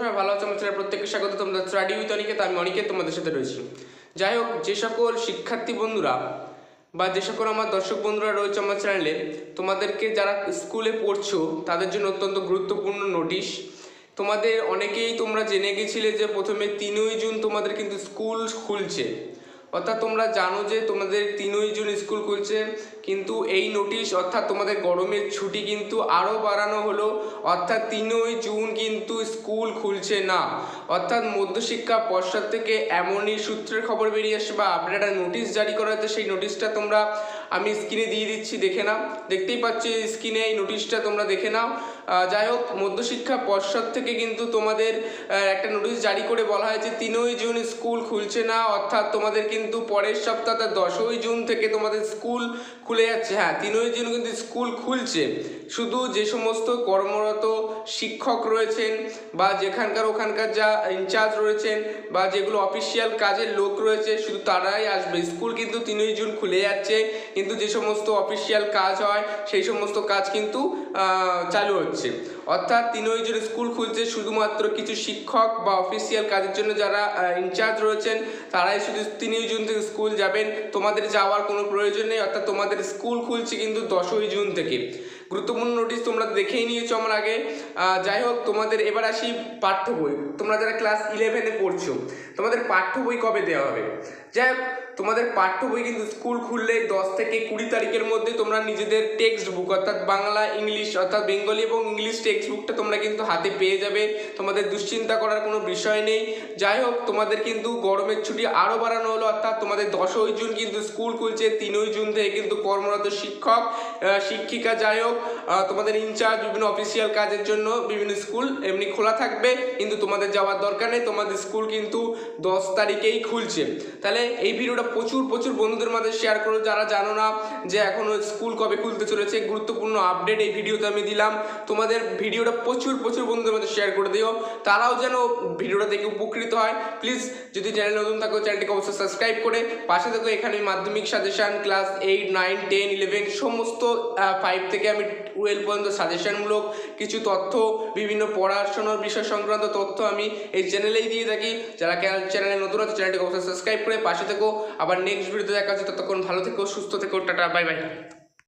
সবাই ভালো আছো আমার প্রত্যেককে স্বাগত। তোমরা স্টাডি উইথ অনিকেত, আমি অনিকেত তোমাদের সাথে রয়েছি। যাই হোক, যে সকল শিক্ষার্থী বন্ধুরা বা যে সকল আমার দর্শক বন্ধুরা রয়েছে আমার চ্যানেলে, তোমাদেরকে যারা স্কুলে পড়ছো, তাদের জন্য অত্যন্ত গুরুত্বপূর্ণ নোটিশ। তোমাদের অনেকেই তোমরা জেনে গেছিলে যে প্রথমে তিনই জুন তোমাদের কিন্তু স্কুল খুলছে। অর্থাৎ তোমরা জানো যে তোমাদের তিনই জুন স্কুল খুলছে, কিন্তু এই নোটিশ অর্থাৎ তোমাদের গরমের ছুটি কিন্তু আরও বাড়ানো হলো, অর্থাৎ তিনই জুন কিন্তু স্কুল খুলছে না। অর্থাৎ মধ্যশিক্ষা পর্ষদ থেকে এমনই সূত্রের খবর বেরিয়ে আসে বা আপনারা নোটিশ জারি করা হয়েছে, সেই নোটিশটা তোমরা আমি স্ক্রিনে দিয়ে দিচ্ছি, দেখে নাও। দেখতেই পাচ্ছি স্ক্রিনে এই নোটিশটা তোমরা দেখে নাও। যাই হোক, মধ্যশিক্ষা পর্ষদ থেকে কিন্তু তোমাদের একটা নোটিশ জারি করে বলা হয়েছে, তিনই জুন স্কুল খুলছে না, অর্থাৎ তোমাদের কিন্তু পরের সপ্তাহ তার দশই জুন থেকে তোমাদের স্কুল খুলে যাচ্ছে। হ্যাঁ তিনই জুন কিন্তু স্কুল খুলছে। শুধু যে সমস্ত কর্মরত শিক্ষক রয়েছেন বা যেখানকার ওখানকার যা ইনচার্জ রয়েছেন বা যেগুলো অফিসিয়াল কাজের লোক রয়েছে, শুধু তারাই আসবে। স্কুল কিন্তু তিনই জুন খুলে যাচ্ছে, কিন্তু যে সমস্ত অফিসিয়াল কাজ হয়, সেই সমস্ত কাজ কিন্তু চালু হচ্ছে। অর্থাৎ তিনই জুন স্কুল খুলছে, শুধুমাত্র কিছু শিক্ষক বা অফিসিয়াল কাজের জন্য যারা ইনচার্জ রয়েছেন, তারাই শুধু তিনই জুন থেকে স্কুল যাবেন। তোমাদের যাওয়ার কোনো প্রয়োজন নেই, অর্থাৎ তোমাদের স্কুল খুলছে কিন্তু দশই জুন থেকে। গুরুত্বপূর্ণ নোটিশ তোমরা দেখেই নিয়েছো আমার আগে। যাই হোক, তোমাদের এবার আসি পাঠ্য বই। তোমরা যারা ক্লাস ইলেভেনে পড়ছো, তোমাদের পাঠ্য বই কবে দেওয়া হবে? যাই তোমাদের পাঠ্য বই কিন্তু স্কুল খুললে দশ থেকে কুড়ি তারিখের মধ্যে তোমরা নিজেদের টেক্সট বুক অর্থাৎ বাংলা ইংলিশ অর্থাৎ বেঙ্গলি এবং ইংলিশ টেক্সট বুকটা তোমরা কিন্তু হাতে পেয়ে যাবে। তোমাদের দুশ্চিন্তা করার কোনো বিষয় নেই। যাই হোক, তোমাদের কিন্তু গরমের ছুটি আরও বাড়ানো হলো, অর্থাৎ তোমাদের দশই জুন কিন্তু স্কুল খুলছে, তিনই জুন থেকে কিন্তু কর্মরত শিক্ষক শিক্ষিকা যাই হোক তোমাদের ইনচার্জ বিভিন্ন অফিসিয়াল কাজের জন্য বিভিন্ন স্কুল এমনি খোলা থাকবে। কিন্তু তোমাদের যাওয়ার দরকার নেই, তোমাদের স্কুল কিন্তু দশ তারিখেই খুলছে। তাহলে এই ভিডিওটা প্রচুর প্রচুর বন্ধুদের মাঝে শেয়ার করো। যারা জানো না যে এখনও স্কুল কবে খুলতে চলেছে, গুরুত্বপূর্ণ আপডেট এই ভিডিওতে আমি দিলাম। তোমাদের ভিডিওটা প্রচুর প্রচুর বন্ধুদের মাঝে শেয়ার করে দিও। তারাও যেন ভিডিওটা দেখে উপকৃত হয়। প্লিজ যদি চ্যানেল নতুন থাকো চ্যানেলটিকে অবশ্যই সাবস্ক্রাইব করে। পাশে থাকো এখানে Madhyamik suggestion class eight nine ten eleven সমস্ত ফাইভ থেকে আমি টুয়েলভ পর্যন্ত সাজেশনমূলক কিছু তথ্য, বিভিন্ন পড়াশোনার বিষয় সংক্রান্ত তথ্য আমি এই চ্যানেলেই দিয়ে থাকি। যারা চ্যানেলে নতুন আছে চ্যানেলটিকে অবশ্যই সাবস্ক্রাইব করে পাশে থেকো, আবার নেক্সট ভিডিওতে দেখা হচ্ছে, ততক্ষণ ভালো থেকো, সুস্থ থেকো, টাটা বাই বাই